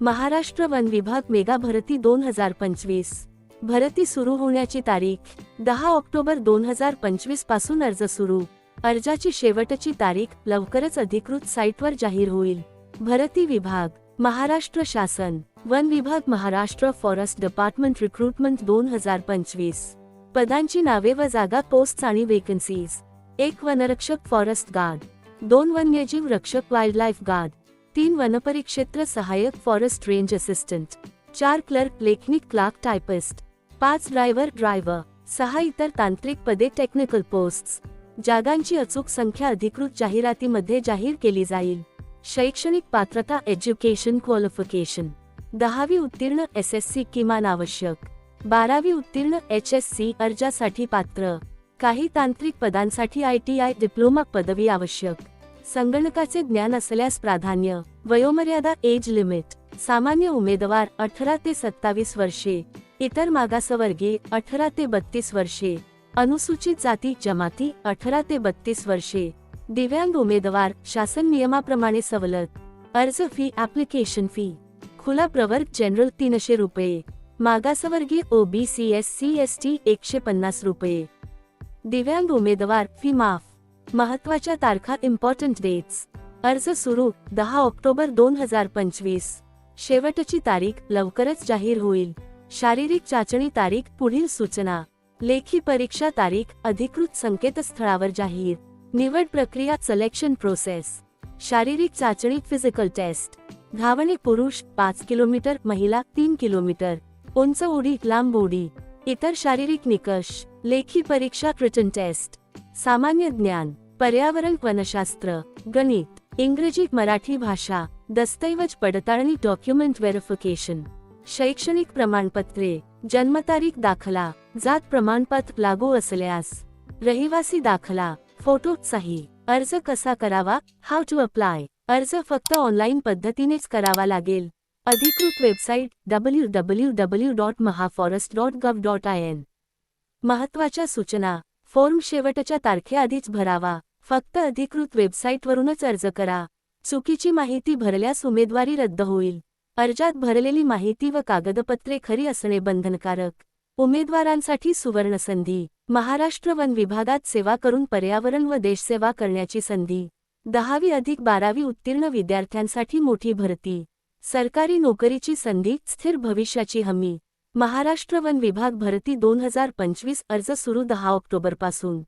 Maharashtra one विभाग mega भरती दोन हजार पंचवीस. भरती सुरू होण्याची तारीख दहा ऑक्टोबर दोन हजार पंचवीसपासून अर्ज सुरू. अर्जाची शेवटची तारीख लवकरच अधिकृत साईटवर जाहीर होईल. भरती विभाग महाराष्ट्र शासन वन विभाग महाराष्ट्र फॉरेस्ट डिपार्टमेंट रिक्रुटमेंट दोन हजार पंचवीस. पदांची नावे व जागा पोस्ट आणि वेकन्सीज एक वनरक्षक फॉरेस्ट गार्ड. दोन वन्यजीव रक्षक वाईल्ड लाईफ गार्ड. तीन वनपरिक्षेत्र सहाय्यक फॉरेस्ट रेंज असिस्टंट चार क्लर्क लेखनिक क्लार्क टायपिस्ट पाच ड्रायव्हर ड्रायव्हर सहा इतर तांत्रिक पदे टेक्निकल पोस्ट्स जागांची अचूक संख्या अधिकृत जाहिरातीमध्ये जाहीर केली जाईल. शैक्षणिक पात्रता एज्युकेशन क्वालिफिकेशन दहावी उत्तीर्ण एस एस सी किमान आवश्यक बारावी उत्तीर्ण एच एस सी अर्जासाठी पात्र काही तांत्रिक पदांसाठी आय टी आय डिप्लोमा पदवी आवश्यक. संगणकाचे ज्ञान असल्यास प्राधान्य वयोमर्यादा एज लिमिट सामान्य उमेदवार अठरा ते सत्तावीस वर्षे इतर मागासवर्गीय अठरा ते बत्तीस वर्षे अनुसूचित जाती जमाती अठरा ते बत्तीस वर्षे दिव्यांग उमेदवार शासन नियमाप्रमाणे सवलत अर्ज फी ऍप्लिकेशन फी खुला प्रवर्ग जनरल तीनशे रुपये मागासवर्गीय OBC S C S T एकशे पन्नास रुपये. दिव्यांग उमेदवार फी माफ. महत्त्वाच्या तारखा इम्पॉर्टंट डेट्स अर्ज सुरू दहा ऑक्टोबर दोन हजार पंचवीस. शेवटची तारीख लवकरच जाहीर होईल. शारीरिक चाचणी तारीख पुढील सूचना. लेखी परीक्षा तारीख अधिकृत संकेतस्थळावर जाहीर. निवड प्रक्रिया सिलेक्शन प्रोसेस शारीरिक चाचणी फिजिकल टेस्ट धावणे पुरुष पाच किलोमीटर महिला तीन किलोमीटर. उंच उडी लांब उडी. इतर शारीरिक निकष. लेखी परीक्षा रिटन टेस्ट सामान्य ज्ञान पर्यावरण वनशास्त्र गणित इंग्रजी मराठी भाषा दस्तऐवज पडताळणी डॉक्युमेंट व्हेरिफिकेशन शैक्षणिक प्रमाणपत्रे जन्मतारीख दाखला जात प्रमाणपत्र लागू असल्यास रहिवासी दाखला फोटो सही अर्ज कसा करावा हाऊ टू अप्लाय अर्ज फक्त ऑनलाईन पद्धतीनेच करावा लागेल. अधिकृत website W W W dot mahaforest dot gov dot I N महत्त्वाच्या सूचना फॉर्म शेवटच्या तारखेआधीच भरावा. फक्त अधिकृत वेबसाईटवरूनच अर्ज करा. चुकीची माहिती भरल्यास उमेदवारी रद्द होईल. अर्जात भरलेली माहिती व कागदपत्रे खरी असणे बंधनकारक. उमेदवारांसाठी सुवर्णसंधी. महाराष्ट्र वन विभागात सेवा करून पर्यावरण व देशसेवा करण्याची संधी. दहावी अधिक बारावी उत्तीर्ण विद्यार्थ्यांसाठी मोठी भरती. सरकारी नोकरीची संधी स्थिर भविष्याची हमी. महाराष्ट्र वन विभाग भरती दोन हजार पंचवीस अर्ज सुरू दहा ऑक्टोबरपासून.